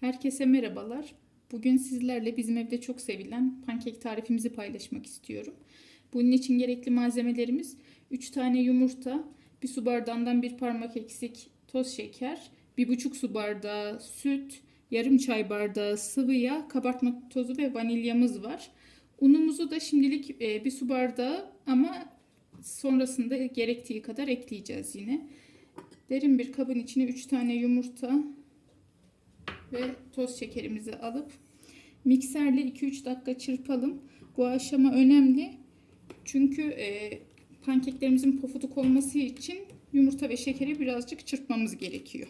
Herkese merhabalar. Bugün sizlerle bizim evde çok sevilen pankek tarifimizi paylaşmak istiyorum. Bunun için gerekli malzemelerimiz 3 tane yumurta, 1 su bardağından 1 parmak eksik toz şeker, 1,5 su bardağı süt, yarım çay bardağı sıvı yağ, kabartma tozu ve vanilyamız var. Unumuzu da şimdilik 1 su bardağı ama sonrasında gerektiği kadar ekleyeceğiz yine. Derin bir kabın içine 3 tane yumurta, ve toz şekerimizi alıp mikserle 2-3 dakika çırpalım. Bu aşama önemli. Çünkü e, pankeklerimizin pofuduk olması için yumurta ve şekeri birazcık çırpmamız gerekiyor.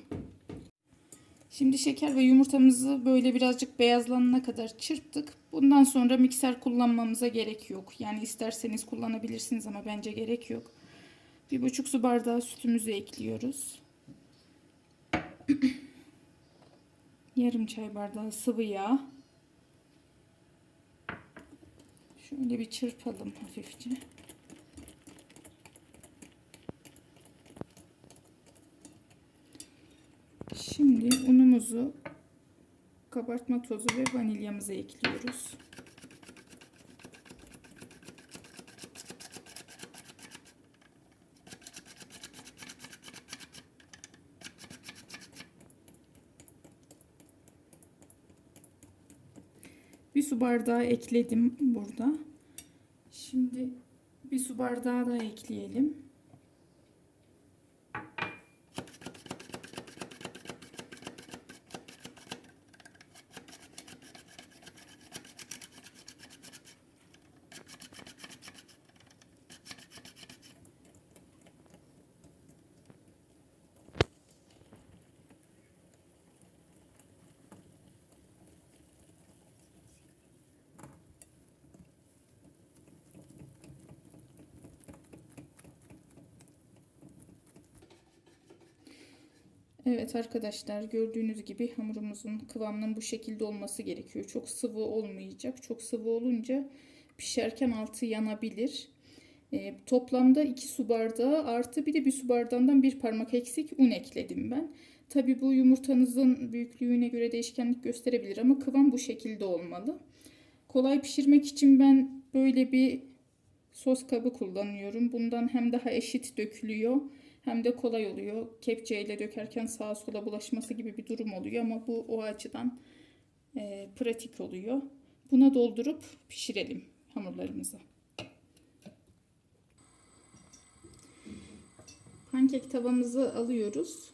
Şimdi şeker ve yumurtamızı böyle birazcık beyazlanana kadar çırptık. Bundan sonra mikser kullanmamıza gerek yok. Yani isterseniz kullanabilirsiniz ama bence gerek yok. Bir buçuk su bardağı sütümüzü ekliyoruz. yarım çay bardağı sıvı yağ. Şöyle bir çırpalım hafifçe. Şimdi unumuzu, kabartma tozu ve vanilyamızı ekliyoruz. Bir su bardağı ekledim burada. Şimdi bir su bardağı da ekleyelim. Evet arkadaşlar gördüğünüz gibi hamurumuzun kıvamının bu şekilde olması gerekiyor. Çok sıvı olmayacak. Çok sıvı olunca pişerken altı yanabilir. E, toplamda 2 su bardağı artı bir de bir su bardağından bir parmak eksik un ekledim ben. Tabi bu yumurtanızın büyüklüğüne göre değişkenlik gösterebilir ama kıvam bu şekilde olmalı. Kolay pişirmek için ben böyle bir sos kabı kullanıyorum. Bundan hem daha eşit dökülüyor hem de kolay oluyor. Kepçeyle dökerken sağa sola bulaşması gibi bir durum oluyor ama bu o açıdan e, pratik oluyor. Buna doldurup pişirelim hamurlarımızı. Pankek tavamızı alıyoruz.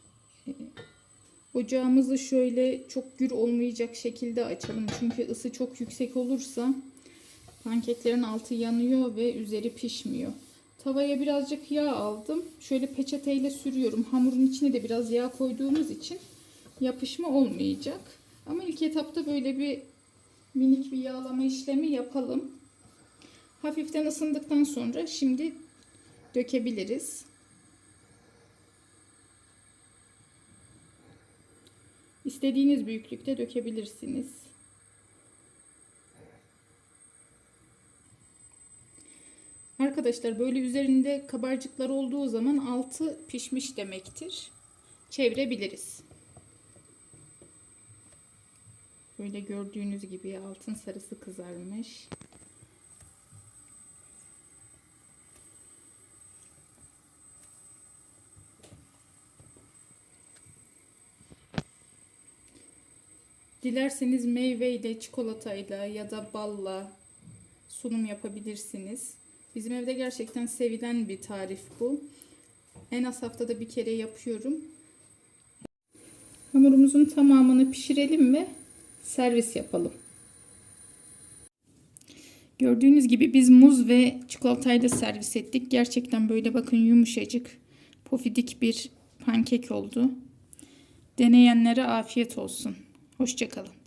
E, ocağımızı şöyle çok gür olmayacak şekilde açalım. Çünkü ısı çok yüksek olursa pankeklerin altı yanıyor ve üzeri pişmiyor. Tavaya birazcık yağ aldım. Şöyle peçeteyle sürüyorum. Hamurun içine de biraz yağ koyduğumuz için yapışma olmayacak. Ama ilk etapta böyle bir minik bir yağlama işlemi yapalım. Hafiften ısındıktan sonra şimdi dökebiliriz. İstediğiniz büyüklükte dökebilirsiniz. Arkadaşlar böyle üzerinde kabarcıklar olduğu zaman altı pişmiş demektir. Çevirebiliriz. Böyle gördüğünüz gibi altın sarısı kızarmış. Dilerseniz meyveyle, çikolatayla ya da balla sunum yapabilirsiniz. Bizim evde gerçekten sevilen bir tarif bu. En az haftada bir kere yapıyorum. Hamurumuzun tamamını pişirelim ve servis yapalım. Gördüğünüz gibi biz muz ve çikolatayla servis ettik. Gerçekten böyle bakın yumuşacık, pofidik bir pankek oldu. Deneyenlere afiyet olsun. Hoşçakalın.